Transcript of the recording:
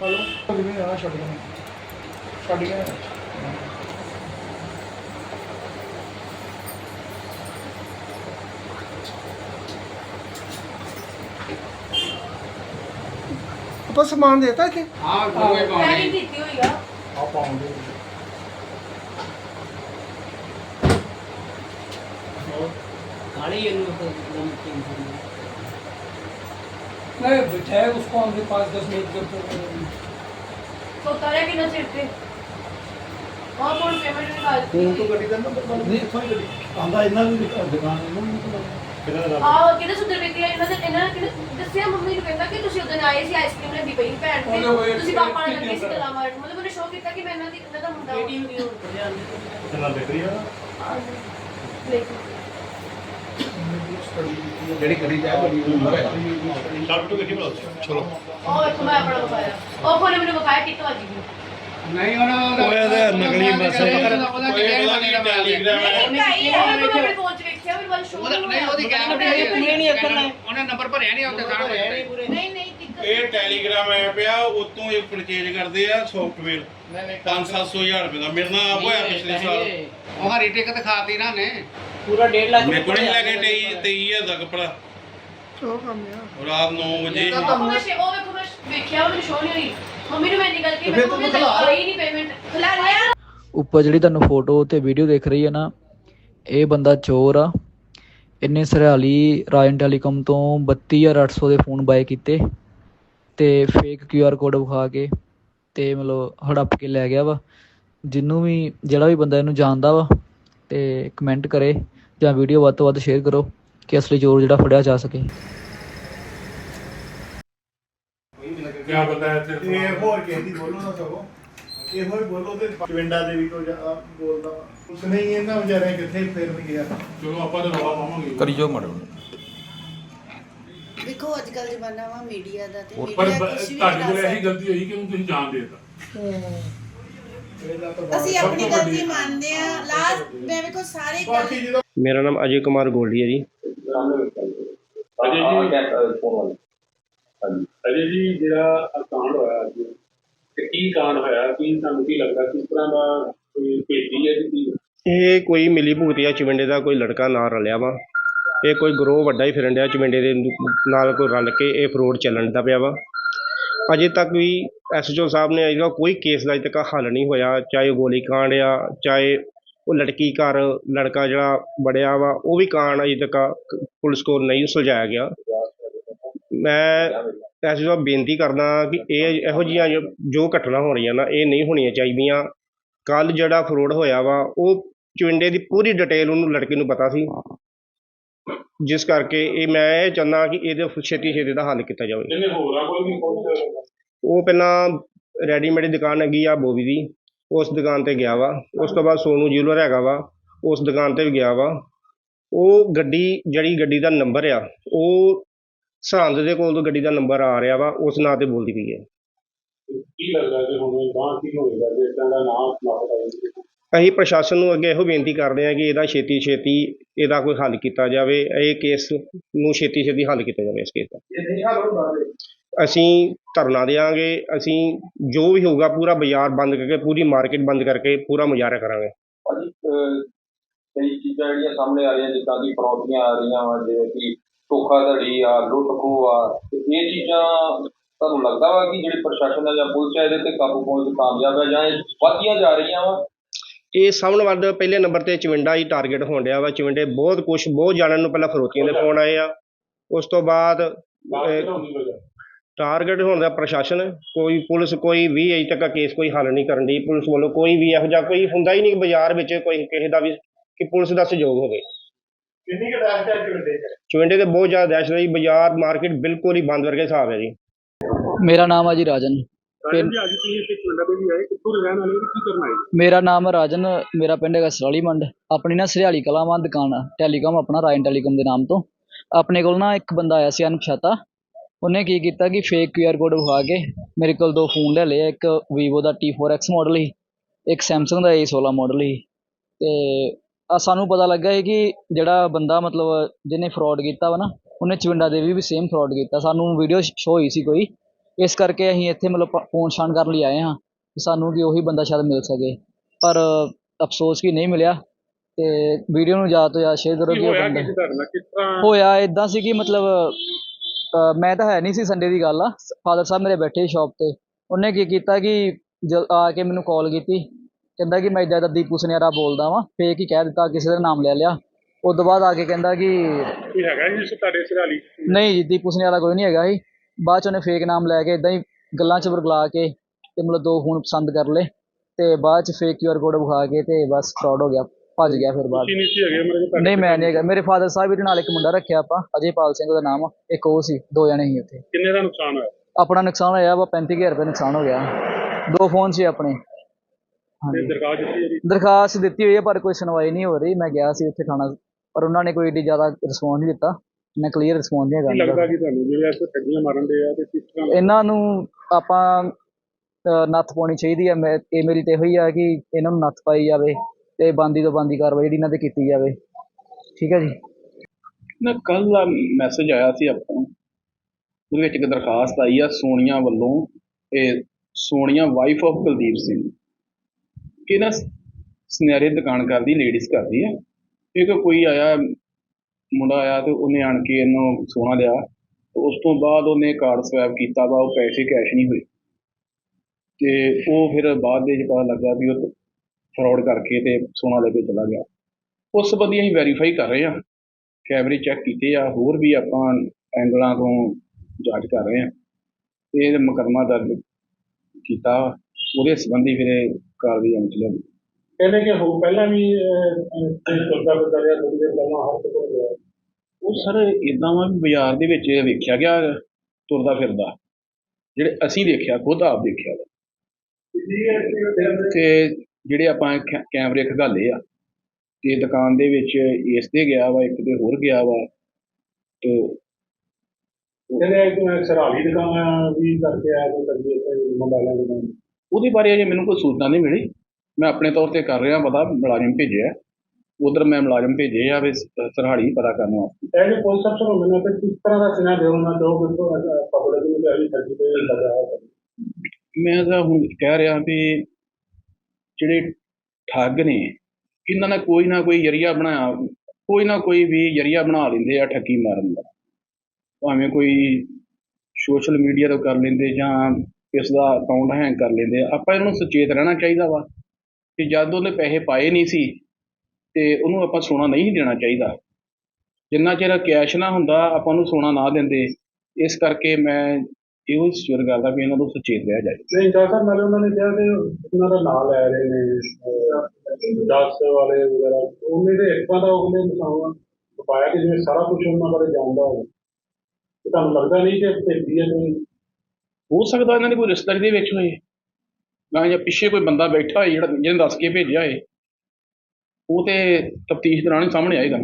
Hello ஷாட்டிங்க ஷாட்டிங்க ਆਪਾਂ ਸਮਾਨ ਦੇਤਾ ਇੱਥੇ ਹਾਂ ਦੋਏ ਪਾਉਂਦੇ ਦਿੱਤੀ ਹੋਈ ਆ ਆ ਪਾਉਂਦੇ ਕਾਲੀ ਇਹਨੂੰ ਤਾਂ ਮੁੱਕੀ ਨਹੀਂ नहीं बिठाए उसको हमने पाँच दस मिनट जब तक ਸੋਤਾ ਰਿਹਾ ਕਿੰਨਾ ਚਿਰ ਤੇ ਉਹ ਕੋਣ ਪੇਮੈਂਟ ਨਿਕਾਲ ਫੋਨ ਤੋਂ ਗੱਡੀ ਦਾ ਨੰਬਰ ਤੁਹਾਨੂੰ ਕਿੱਥੋਂ ਹੀ ਗੱਡੀ ਆਂਦਾ ਇਹਨਾਂ ਦੀ ਦੁਕਾਨ ਇਹਨਾਂ ਨੂੰ ਨਹੀਂ ਪਤਾ ਆਹ ਕਿਹਦੇ ਸੁਧਰ ਬੀਤੀ ਆ ਇਹਨਾਂ ਨੇ ਇਹਨਾਂ ਨੇ ਕਿਹਨੇ ਦੱਸਿਆ ਮੰਮੀ ਨੂੰ ਕਹਿੰਦਾ ਕਿ ਤੁਸੀਂ ਉਦੋਂ ਆਏ ਸੀ ਆਈਸਕ੍ਰੀਮ ਲੈਂਦੀ ਪਈ ਭੈਣ ਉਹਨੇ ਉਹ ਤੇ ਇੱਕ- ਤੁਸੀਂ ਪਾਪਾ ਨਾਲ ਇੱਕ ਲੱਗੇ ਸੀ ਨੰਬਰ। ਗੱਲਾਂ ਮਾਰਨ ਮਤਲਬ ਉਹਨੇ ਸ਼ੋਅ ਕੀਤਾ ਕਿ ਮੈਂ ਇਹਨਾਂ ਦੀ ਇਹਨਾਂ ਦਾ ਮੁੰਡਾ ਹਾਂ। ATM नहीं हो ध्यान दे ਚਲਾ ਬੇਕਰੀ ਆ ਦੇਖ। ਜਿਹੜੀ ਗੱਡੀ ਜਾ ਗੱਡੀ ਸਭ ਤੋਂ ਗੱਡੀ ਬਣਾ ਚਲੋ। ਉਹ ਵੇਖੋ ਮੈਂ ਆਪਣਾ ਵਿਖਾਇਆ ਉਹ ਕੋਨੇ ਮੈਨੂੰ ਵਿਖਾਇਆ ਟਿੱਕ ਵੱਜ ਗਈ ਨਹੀਂ ਉਹਨਾਂ ਉਹ ਇਹਦੇ ਨਕਲੀ ਹੈ ਉਹਦੀ ਉਹਨੇ ਨੰਬਰ ਭਰਿਆ ਨਹੀਂ ਉੱਤੇ ਸਾਰਾ। ਨਹੀਂ ਨਹੀਂ ਇਹ ਟੈਲੀਗ੍ਰਾਮ ਐਪ ਆ ਉਤੋਂ ਇਹ ਪਰਚੇਜ ਕਰਦੇ ਆ ਸੌਫਟਵੇਅਰ 5-700 ਹਜ਼ਾਰ ਰੁਪਏ ਦਾ। ਮੇਰੇ ਨਾਲ ਆਪ ਹੋਇਆ ਪਿਛਲੇ ਸਾਲ। ਉਹ ਹਰੀ ਟਿਕਟ ਦਿਖਾਤੀ ਨਾ ਨੇ ਉੱਪਰ ਜਿਹੜੀ ਤੁਹਾਨੂੰ ਫੋਟੋ ਤੇ ਵੀਡੀਓ ਦੇਖ ਰਹੀ ਹੈ ਨਾ ਇਹ ਬੰਦਾ ਚੋਰ ਆ। ਇਹਨੇ ਸਰਹਾਲੀ ਰਾਜਨ ਟੈਲੀਕਮ ਤੋਂ 32800 ਦੇ ਫੋਨ ਬਾਏ ਕੀਤੇ ਤੇ ਫੇਕ ਕਿਊਆਰ ਕੋਡ ਵਿਖਾ ਕੇ ਤੇ ਮਤਲਬ ਹੜੱਪ ਕੇ ਲੈ ਗਿਆ ਵਾ। ਜਿੰਨੂੰ ਵੀ ਜਿਹੜਾ ਵੀ ਬੰਦਾ ਇਹਨੂੰ ਜਾਣਦਾ ਵਾ ਤੇ ਕਮੈਂਟ ਕਰੇ ਜਾਂ ਵੀਡੀਓ ਵੱਧ ਤੋਂ ਵੱਧ ਸ਼ੇਅਰ ਕਰੋ ਕਿ ਅਸਲੀ ਚੋਰ ਜਿਹੜਾ ਫੜਿਆ ਜਾ ਸਕੇ। ਕਿਆ ਪਤਾ ਇੱਥੇ ਇਹ ਹੋਰ ਕਿਸੇ ਦੀ ਬੋਲੋ ਨਾ ਸਗੋਂ। ਇਹੋ ਹੀ ਬੋਲੋ ਤੇ ਪਿੰਡਾ ਦੇ ਵੀ ਜ਼ਿਆਦਾ ਬੋਲਦਾ। ਵਾ ਉਸ ਨੇ ਹੀ ਇਹਨਾਂ ਵਿਚਾਰਿਆਂ ਕਿੱਥੇ ਫਿਰਨ ਗਿਆ। ਚਲੋ ਆਪਾਂ ਤਾਂ ਰੌਲਾ ਪਾਵਾਂਗੇ। ਕਰੀ ਜਾਓ ਮੈਡਮ ਦੇਖੋ ਅੱਜ ਕੱਲ ਜ਼ਮਾਨਾ ਵਾ ਮੀਡੀਆ ਦਾ ਤੇ ਪਰ ਮੀਡੀਆ ਕੁਝ ਵੀ ਤੁਹਾਡੀ ਕੋਲ ਕਰਾ ਇਹੀ ਗਲਤੀ ਹੋਈ ਕਿ ਉਹਨੂੰ ਤੁਸੀਂ ਜਾਣ ਦੇਤਾ। ਤਾਂ ਸਕਦਾ। ਅਸੀਂ ਸਭ ਆਪਣੀ ਤੋਂ ਵੱਡੀ- ਗਲਤੀ ਮੰਨਦੇ ਆ ਲਾਸਟ ਮੈਂ ਵੇਖੋ ਸਾਰੇ ਗੱਲ ਬਾਕੀ ਜਦੋਂ ਮੇਰਾ ਨਾਮ ਅਜੇ ਕੁਮਾਰ ਗੋਲਡੀ ਹੈ ਜੀ। ਅਜੇ ਜੀ ਅਜੇ ਜੀ ਜਿਹੜਾ ਕਾਂਡ ਹੋਇਆ ਅੱਜ ਤੇ ਕੀ ਕਾਂਡ ਹੋਇਆ? ਕੀ ਤੁਹਾਨੂੰ ਕੀ ਲੱਗਦਾ? ਕਿਸ ਤਰ੍ਹਾਂ ਦਾ ਕੋਈ ਭੇਜੀ ਹੈ ਜੀ ਕੀ? ਇਹ ਕੋਈ ਮਿਲੀ ਭੁਗਤੀਆ ਚਿਵੰਡੇ ਦਾ ਕੋਈ ਲੜਕਾ ਨਾਲ ਰਲਿਆ ਵਾ। ਇਹ ਕੋਈ ਗਰੋਹ ਵੱਡਾ ਹੀ ਫਿਰਨ ਡਿਆ ਚਿਵੰਡੇ ਦੇ ਨਾਲ ਕੋਈ ਰਲ ਕੇ ਇਹ ਫਰੋਡ ਚੱਲਣ ਦਾ ਪਿਆ ਵਾ। ਅਜੇ ਤੱਕ ਵੀ ਐਸਐਚਓ ਸਾਹਿਬ ਨੇ ਇਹਦਾ ਕੋਈ ਕੇਸ ਦਾ ਅਜੇ ਤੱਕ ਹੱਲ ਨਹੀਂ ਹੋਇਆ, ਚਾਹੇ ਉਹ ਗੋਲੀ ਕਾਂਡ ਆ, ਚਾਹੇ ਉਹ ਲੜਕੀ ਘਰ ਲੜਕਾ ਜਿਹੜਾ ਵੜਿਆ ਵਾ, ਉਹ ਵੀ ਕਾਂਡ ਅਜੇ ਤੱਕ ਪੁਲਿਸ ਕੋਲ ਨਹੀਂ ਸੁਲਝਾਇਆ ਗਿਆ। ਮੈਂ ਐਸਐਚਓ ਸਾਹਿਬ ਬੇਨਤੀ ਕਰਦਾ ਕਿ ਇਹ ਇਹੋ ਜਿਹੀਆਂ ਜੋ- ਘਟਨਾ ਹੋ ਰਹੀਆਂ ਨਾ, ਇਹ ਨਹੀਂ ਹੋਣੀਆਂ ਚਾਹੀਦੀਆਂ। ਕੱਲ ਜਿਹੜਾ ਫਰੋਡ ਹੋਇਆ ਵਾ, ਉਹ ਚਵਿੰਡੇ ਦੀ ਪੂਰੀ ਡਿਟੇਲ ਉਹਨੂੰ ਲੜਕੇ ਨੂੰ ਪਤਾ ਸੀ। ਜਿਸ ਕਰਕੇ ਇਹ ਮੈਂ ਇਹ ਚਾਹੁੰਦਾ ਕਿ ਇਹਦੇ ਛੇਤੀ ਛੇਤੀ ਦਾ ਹੱਲ ਕੀਤਾ ਜਾਵੇ। ਹੋਰ ਵੀ ਉਹ ਪਹਿਲਾਂ ਰੈਡੀਮੇਡ ਦੁਕਾਨ ਹੈਗੀ ਆ ਬੋਬੀ ਦੀ। ਉਸ ਦੁਕਾਨ ਤੇ ਗਿਆ ਵਾ। ਉਸ ਤੋਂ ਬਾਅਦ ਸੋਨੂ ਜਿਊਲਰ ਹੈਗਾ ਵਾ। ਉਸ ਦੁਕਾਨ ਤੇ ਵੀ ਗਿਆ ਵਾ। ਉਹ ਗੱਡੀ ਜਿਹੜੀ ਗੱਡੀ ਦਾ ਨੰਬਰ ਆ ਉਹ ਸਰਹੰਦ ਦੇ ਕੋਲ ਤੋਂ ਗੱਡੀ ਦਾ ਨੰਬਰ ਆ ਰਿਹਾ ਵਾ। ਉਸ ਨਾਂ ਤੇ ਬੋਲਦੀ ਪਈ ਹੈ। ਕੀ ਲੱਗਦਾ ਕਿ ਹੁਣ ਗਾਂ ਕੀ ਹੋਏਗਾ? ਜੇ ਤਰ੍ਹਾਂ ਦਾ ਨਾਮ ਸੁਣਾਉਂਦਾ ਅਸੀਂ ਪ੍ਰਸ਼ਾਸਨ ਨੂੰ ਅੱਗੇ ਇਹੋ ਬੇਨਤੀ ਕਰਦੇ ਹਾਂ ਕਿ ਇਹਦਾ ਛੇਤੀ ਛੇਤੀ ਇਹਦਾ ਕੋਈ ਹੱਲ ਕੀਤਾ ਜਾਵੇ ਇਹ ਕੇਸ ਨੂੰ ਛੇਤੀ ਛੇਤੀ ਹੱਲ ਕੀਤਾ ਜਾਵੇ ਇਸ ਕੇਸ ਦਾ। ਅਸੀਂ ਧਰਨਾ ਦੇਵਾਂਗੇ ਅਸੀਂ ਜੋ ਵੀ ਹੋਊਗਾ ਪੂਰਾ ਬਾਜ਼ਾਰ ਬੰਦ ਕਰਕੇ ਪੂਰੀ ਮਾਰਕੀਟ ਬੰਦ ਕਰਕੇ ਪੂਰਾ ਮੁਜ਼ਾਹਰਾ ਕਰਾਂਗੇ। ਕਈ ਚੀਜ਼ਾਂ ਜਿਹੜੀਆਂ ਸਾਹਮਣੇ ਆ ਰਹੀਆਂ ਜਿੱਦਾਂ ਦੀ ਫਰੌਤੀਆਂ ਆ ਰਹੀਆਂ ਵਾ ਜਿਵੇਂ ਕਿ ਧੋਖਾਧੜੀ ਆ ਲੁੱਟ ਖੋਹ ਆ ਇਹ ਚੀਜ਼ਾਂ ਤੁਹਾਨੂੰ ਲੱਗਦਾ ਵਾ ਕਿ ਜਿਹੜੀ ਪ੍ਰਸ਼ਾਸਨ ਹੈ ਜਾਂ ਪੁਲਿਸ ਹੈ ਇਹਦੇ ਤੇ ਕਾਬੂ ਪਾਉਣ 'ਚ ਕਾਮਯਾਬ ਹੈ ਜਾਂ ਇਹ ਵੱਧਦੀਆਂ ਜਾ ਰਹੀਆਂ ਵਾ? ਇਹ ਸਭ ਨਾਲੋਂ ਵੱਧ ਪਹਿਲੇ ਨੰਬਰ ਤੇ ਚਵਿੰਡਾ ਹੀ ਟਾਰਗੇਟ ਹੋਣ ਡਿਆ ਵਾ। ਚਵਿੰਡੇ ਬਹੁਤ ਕੁਝ ਬਹੁਤ ਜਾਣਨ ਨੂੰ ਪਹਿਲਾਂ ਫਰੋਤੀਆਂ ਦੇ ਫੋਨ ਆਏ ਆ। ਉਸ ਤੋਂ ਬਾਅਦ ਟਾਰਗੇਟ ਹੋਣ ਦਾ ਪ੍ਰਸ਼ਾਸਨ ਕੋਈ ਪੁਲਿਸ ਕੋਈ ਵੀ ਅਜੇ ਤੱਕ ਕੇਸ ਕੋਈ ਹੱਲ ਨਹੀਂ ਕਰਨ ਦੀ ਪੁਲਿਸ ਵੱਲੋਂ ਕੋਈ ਵੀ ਇਹੋ ਜਿਹਾ ਕੋਈ ਹੁੰਦਾ ਹੀ ਨਹੀਂ ਕਿ ਬਾਜ਼ਾਰ ਵਿੱਚ ਕੋਈ ਕਿਸੇ ਦਾ ਵੀ ਕਿ ਪੁਲਿਸ ਦਾ ਸਹਿਯੋਗ ਹੋਵੇ। ਕਿੰਨੀ ਕੁ ਦਹਿਸ਼ਤ ਹੈ ਚੁੰਡੇ ਚ? ਚਵਿੰਡੇ ਤੇ ਬਹੁਤ ਜ਼ਿਆਦਾ ਦਹਿਸ਼ਤ ਹੈ ਜੀ। ਬਾਜ਼ਾਰ ਮਾਰਕੀਟ ਬਿਲਕੁਲ ਹੀ ਬੰਦ ਵਰਗੇ ਹਿਸਾਬ ਹੈ ਜੀ। ਮੇਰਾ ਨਾਮ ਆ ਜੀ ਰਾਜਨ। ਰਾਜਨ ਜੀ ਅੱਜ ਕੀ ਇੱਥੇ ਪਿੰਡਾਂ ਦੇ ਵੀ ਆਏ ਕਿੱਥੋਂ ਦੇ ਰਹਿਣ ਵਾਲੇ ਹੋ, ਕੀ ਕਰਨਾ ਹੈ? ਮੇਰਾ ਨਾਮ ਰਾਜਨ ਮੇਰਾ ਪਿੰਡ ਹੈਗਾ ਸਰਾਲੀ ਮੰਡ। ਆਪਣੀ ਨਾ ਸਰਿਆਲੀ ਕਲਾਵਾਂ ਦੁਕਾਨ ਆ ਟੈਲੀਕਾਮ ਆਪਣਾ ਰਾਇਨ ਟੈਲੀਕਾਮ ਦੇ ਨਾਮ ਤੋਂ। ਆਪਣੇ ਕੋਲ ਨਾ ਇੱਕ ਬੰਦਾ ਆਇਆ ਸੀ ਅਣਪਛਾਤਾ ਉਹਨੇ ਕੀ ਕੀਤਾ ਕਿ ਫੇਕ ਕਿਊਆਰ ਕੋਡ ਵਿਖਾ ਕੇ ਮੇਰੇ ਕੋਲ ਦੋ ਫੋਨ ਲੈ ਲਏ ਇੱਕ ਵੀਵੋ ਦਾ T4X ਮਾਡਲ ਸੀ ਇੱਕ ਸੈਮਸੰਗ ਦਾ A16 ਮਾਡਲ ਸੀ। ਤੇ ਆ ਸਾਨੂੰ ਪਤਾ ਲੱਗਾ ਸੀ ਕਿ ਜਿਹੜਾ ਬੰਦਾ ਮਤਲਬ ਜਿਹਨੇ ਫਰਾਡ ਕੀਤਾ ਵਾ ਨਾ ਉਹਨੇ ਚਵਿੰਡਾ ਦੇ ਵੀ ਵੀ ਸੇਮ ਫਰਾਡ ਕੀਤਾ। ਸਾਨੂੰ ਵੀਡੀਓ ਸ਼ੋ ਹੋਈ ਸੀ ਕੋਈ ਇਸ ਕਰਕੇ ਅਸੀਂ ਇੱਥੇ ਮਤਲਬ ਫੋਨ ਛਾਣ ਕਰਨ ਲਈ ਆਏ ਹਾਂ ਕਿ ਸਾਨੂੰ ਕਿ ਉਹੀ ਬੰਦਾ ਸ਼ਾਇਦ ਮਿਲ ਸਕੇ। ਪਰ ਅਫਸੋਸ ਕਿ ਨਹੀਂ ਮਿਲਿਆ ਤੇ ਵੀਡੀਓ ਨੂੰ ਜ਼ਿਆਦਾ ਤੋਂ ਜ਼ਿਆਦਾ ਸ਼ੇਅਰ ਕਰੋ ਕੀ ਕਿ ਉਹ ਹੋਇਆ? ਬੰਦਾ। ਹੋਇਆ ਇਦਾਂ ਸੀ ਕਿ ਮਤਲਬ ਮੈਂ ਤਾਂ ਹੈ ਨਹੀਂ ਸੀ ਸੰਡੇ ਦੀ ਗੱਲ ਆ। ਫਾਦਰ ਸਾਹਿਬ ਮੇਰੇ ਬੈਠੇ ਸ਼ਾਪ ਤੇ। ਉਹਨੇ ਕੀ ਕੀਤਾ ਕਿ ਆ ਕੇ ਮੈਨੂੰ ਕਾਲ ਕੀਤੀ ਕਹਿੰਦਾ ਕਿ ਮੈਂ ਇਦਾਂ ਦਾ ਦੀਪੂ ਸੁਨਿਆਰਾ ਬੋਲਦਾ ਵਾਂ ਫੇਕ ਹੀ ਕਹਿ ਦਿੱਤਾ ਕਿਸੇ ਦਾ ਨਾਮ ਲੈ ਲਿਆ। ਉਸ ਤੋਂ ਬਾਅਦ ਆ ਕੇ ਕਹਿੰਦਾ ਕਿ ਹੈਗਾ ਜੀ ਤੁਹਾਡੇ ਸਿਰਾਲੀ ਨਹੀਂ ਜੀ ਦੀਪੂ ਸੁਨਿਆਰਾ ਕੋਈ ਨਹੀਂ ਹੈਗਾ ਸੀ। ਬਾਅਦ ਚ ਉਹਨੇ ਫੇਕ ਨਾਮ ਲੈ ਕੇ ਇਦਾਂ ਹੀ ਗੱਲਾਂ ਚ ਵਰਗਲਾ ਕੇ ਤੇ ਮਤਲਬ ਦੋ ਫੋਨ ਪਸੰਦ ਕਰ ਲਏ ਤੇ ਬਾਅਦ ਚ ਫੇਕ ਕਿਊਆਰ ਕੋਡ ਵਿਖਾ ਕੇ ਤੇ ਬਸ ਫਰਾਡ ਹੋ ਗਿਆ ਭੱਜ ਗਿਆ ਫਿਰ ਬਾਅਦ ਤੁਸੀਂ ਨਹੀਂ ਸੀ ਹੈਗੇ ਮੇਰੇ ਕੋਲ ਨਹੀਂ ਮੈਂ ਨਹੀਂ ਹੈਗਾ। ਮੇਰੇ ਫਾਦਰ ਸਾਹਿਬ ਦੇ ਨਾਲ ਇੱਕ ਮੁੰਡਾ ਰੱਖਿਆ ਆਪਾਂ ਅਜੇਪਾਲ ਸਿੰਘ ਉਹਦਾ ਨਾਮ ਆ। ਇੱਕ ਉਹ ਸੀ ਦੋ ਜਣੇ ਸੀ ਉੱਥੇ। ਕਿੰਨੇ ਦਾ ਨੁਕਸਾਨ ਹੋਇਆ? ਆਪਣਾ ਨੁਕਸਾਨ ਹੋਇਆ ਵਾ 35000 ਰੁਪਏ ਨੁਕਸਾਨ ਹੋ ਗਿਆ। ਦੋ ਫੋਨ ਸੀ ਆਪਣੇ। ਤੇ ਦਰਗਾਹ ਦਿੱਤੀ ਦਰਖਾਸਤ ਦਿੱਤੀ ਹੋਈ ਹੈ ਪਰ ਕੋਈ ਸੁਣਵਾਈ ਨਹੀਂ ਹੋ ਰਹੀ। ਮੈਂ ਗਿਆ ਸੀ ਉੱਥੇ ਥਾਣਾ ਪਰ ਉਹਨਾਂ ਨੇ ਕੋਈ ਏਡੀ ਜ਼ਿਆਦਾ ਰਿਸਪੌਂਸ ਨਹੀਂ ਦਿੱਤਾ। ਮੈਂ ਕਲੀਅਰ ਰਿਸਪੌਂਸ ਨਹੀਂ ਕੀ ਲੱਗਦਾ। ਕਿ ਤੁਹਾਨੂੰ ਜਿਵੇਂ ਐਸੇ ਠੱਗੀਆਂ ਮਾਰਨ ਦੇ ਆ ਤੇ ਕਿਸ ਤਰ੍ਹਾਂ ਇਹਨਾਂ ਨੂੰ ਆਪਾਂ ਅਹ, ਨੱਥ ਪਾਉਣੀ ਚਾਹੀਦੀ ਹੈ ਮੈਂ ਇਹ ਮੇਰੀ ਤੇ ਇਹੋ ਹੀ ਆ ਕਿ ਇਹਨਾਂ ਨੂੰ ਨੱਥ ਪਾਈ ਜਾਵੇ ਤੇ ਬੰਦੀ ਤੋਂ ਬੰਦੀ ਕਾਰਵਾਈ ਜਿਹੜੀ ਇਹਨਾਂ ਤੇ ਕੀਤੀ ਜਾਵੇ ਠੀਕ ਹੈ ਜੀ ਨਾ ਕੱਲ ਦਾ ਮੈਸੇਜ ਆਇਆ ਸੀ ਆਪਾਂ ਨੂੰ। ਉਹਦੇ ਵਿੱਚ ਇੱਕ ਦਰਖਾਸਤ ਆਈ ਆ ਸੋਨੀਆ ਵੱਲੋਂ ਇਹ ਸੋਨੀਆ ਵਾਈਫ ਆਫ ਕੁਲਦੀਪ ਸਿੰਘ ਕਿ ਨਾ ਸੁਨਿਆਰੇ ਦੁਕਾਨ ਕਰਦੀ ਲੇਡੀਜ਼ ਕਰਦੀ ਆ ਇੱਕ ਕੋਈ ਆਇਆ ਮੁੰਡਾ ਆਇਆ ਤੇ ਉਹਨੇ ਆਣ ਕੇ ਇਹਨੂੰ ਸੋਨਾ ਲਿਆ ਤੇ ਉਸ ਤੋਂ ਬਾਅਦ ਉਹਨੇ ਕਾਰਡ ਸਵੈਪ ਕੀਤਾ ਵਾ, ਉਹ ਪੈਸੇ ਕੈਸ਼ ਨਹੀਂ ਹੋਏ। ਤੇ ਉਹ ਫਿਰ ਬਾਅਦ ਦੇ ਵਿੱਚ ਪਤਾ ਲੱਗਾ ਵੀ ਉਹ ਫਰਾਡ ਕਰਕੇ ਤੇ ਸੋਨਾ ਲੈ ਕੇ ਚਲਾ ਗਿਆ। ਉਸ ਸੰਬੰਧੀ ਅਸੀਂ ਵੈਰੀਫਾਈ ਕਰ ਰਹੇ ਹਾਂ। ਕੈਮਰੇ ਚੈੱਕ ਕੀਤੇ ਆ, ਹੋਰ ਵੀ ਆਪਾਂ ਐਂਗਲਾਂ ਤੋਂ ਜਾਂਚ ਕਰ ਰਹੇ ਹਾਂ। ਤੇ ਇਹ ਮੁਕੱਦਮਾ ਦਰਜ ਕੀਤਾ ਉਹਦੇ ਸੰਬੰਧੀ ਫਿਰ ਇਹ ਕਾਰਵਾਈ ਅਮਲ ਚ ਲਿਆਂਦੀ। ਕਹਿੰਦੇ ਕਿ ਹੋ ਪਹਿਲਾਂ ਵੀ ਤੁਰਦਾ ਫਿਰਦਾ ਰਿਹਾ ਥੋੜੀ ਦੇਰ ਪਹਿਲਾਂ ਹਰ ਤੋਂ ਗਿਆ। ਉਹ ਸਰ ਇਦਾਂ ਵਾ ਵੀ ਬਾਜ਼ਾਰ ਦੇ ਵਿੱਚ ਵੇਖਿਆ ਗਿਆ ਤੁਰਦਾ ਫਿਰਦਾ। ਜਿਹੜੇ ਅਸੀਂ ਦੇਖਿਆ ਖੁਦ ਆਪ ਦੇਖਿਆ। ਤੇ ਜਿਹੜੇ ਆਪਾਂ ਕੈਮਰੇ ਖਗਾਲੇ ਆ ਤੇ ਦੁਕਾਨ ਦੇ ਵਿੱਚ ਇਸ ਤੇ ਗਿਆ ਵਾ ਇੱਕ ਤੇ ਹੋਰ ਗਿਆ ਵਾ ਤੇ ਕਿ ਸਰਾਲੀ ਦੁਕਾਨ ਵੀ ਕਰਕੇ ਆਇਆ ਕੋਈ ਮੋਬਾਈਲਾਂ ਦੀ ਉਹਦੇ ਬਾਰੇ ਅਜੇ ਮੈਨੂੰ ਕੋਈ ਸੂਚਨਾ ਨਹੀਂ ਮਿਲੀ। ਮੈਂ ਆਪਣੇ ਤੌਰ ਤੇ ਕਰ ਰਿਹਾ ਪਤਾ ਮੁਲਾਜ਼ਮ ਭੇਜਿਆ ਉਧਰ ਮੈਂ ਮੁਲਾਜ਼ਮ ਭੇਜੇ ਆ ਵੀ ਸਰਹਾੜੀ ਪਤਾ ਕਰਨ ਵਾਸਤੇ। ਇਹ ਜੋ ਪੁਲਿਸ ਅਫਸਰ ਹੁੰਦੇ ਨੇ ਤੇ ਕਿਸ ਤਰ੍ਹਾਂ ਦਾ ਸਿਨਾ ਦੇਉਣਾ ਜੋ ਬਿਲਕੁਲ ਪਬਲਿਕ ਨੂੰ ਵੀ ਠੱਗੀ ਤੇ ਲੱਗਾ ਮੈਂ ਤਾਂ ਹੁਣ ਕਹਿ ਰਿਹਾ ਵੀ ਜਿਹੜੇ ਠੱਗ ਨੇ ਇਹਨਾਂ ਨੇ ਕੋਈ ਨਾ ਕੋਈ ਜਰੀਆ ਬਣਾਇਆ ਕੋਈ ਨਾ ਕੋਈ ਵੀ ਜਰੀਆ ਬਣਾ ਲੈਂਦੇ ਆ ਠੱਗੀ ਮਾਰਨ ਦਾ। ਭਾਵੇਂ ਕੋਈ ਸੋਸ਼ਲ ਮੀਡੀਆ ਤੋਂ ਕਰ ਲੈਂਦੇ ਜਾਂ ਕਿਸ ਦਾ ਅਕਾਊਂਟ ਹੈਂਗ ਕਰ ਲੈਂਦੇ ਆਪਾਂ ਇਹਨੂੰ ਸੁਚੇਤ ਰਹਿਣਾ ਚਾਹੀਦਾ ਵਾ। ਕਿ ਜਦ ਉਹਨੇ ਪੈਸੇ ਪਾਏ ਨਹੀਂ ਸੀ ਤੇ ਉਹਨੂੰ ਆਪਾਂ ਸੋਨਾ ਨਹੀਂ ਦੇਣਾ ਚਾਹੀਦਾ। ਜਿੰਨਾ ਚਿਰ ਕੈਸ਼ ਨਾ ਹੁੰਦਾ ਆਪਾਂ ਨੂੰ ਸੋਨਾ ਨਾ ਦਿੰਦੇ ਇਸ ਕਰਕੇ ਮੈਂ ਇਹੋ ਹੀ ਸੁਚੇਤ ਕਰਦਾ ਵੀ ਇਹਨਾਂ ਤੋਂ ਸੁਚੇਤ ਰਿਹਾ ਜਾਏ। ਨਹੀਂ ਸਰ ਨਾਲੇ ਉਹਨਾਂ ਨੇ ਕਿਹਾ ਕਿ ਉਹਨਾਂ ਦਾ ਨਾਂ ਲੈ ਰਹੇ ਨੇ 10 ਵਾਲੇ ਵਗੈਰਾ ਉਹਨੇ ਦੇ ਇੱਕਾਂ ਦਾ ਉਹਨੇ ਨਿਸ਼ਾਨ ਪਾਇਆ ਕਿ ਜਿਵੇਂ ਸਾਰਾ ਕੁਝ ਉਹਨਾਂ ਬਾਰੇ ਜਾਣਦਾ ਹੋਵੇ। ਤੁਹਾਨੂੰ ਲੱਗਦਾ ਨਹੀਂ ਕਿ ਭੇਜੀ ਹੈ ਕੋਈ ਹੋ ਸਕਦਾ ਇਹਨਾਂ ਦੀ ਕੋਈ ਰਿਸ਼ਤੇਦਾਰੀ ਦੇ ਵਿੱਚ ਹੋਏ। ਜਾਂ ਜਾਂ ਪਿੱਛੇ ਕੋਈ ਬੰਦਾ ਬੈਠਾ ਹੋਏ ਜਿਹੜਾ ਜਿਹਨੇ ਦੱਸ ਕੇ ਭੇਜਿਆ ਹੋਏ, ਉਹ ਤੇ ਤਫਤੀਸ਼ ਦੌਰਾਨ ਹੀ ਸਾਹਮਣੇ ਆਏਗਾ।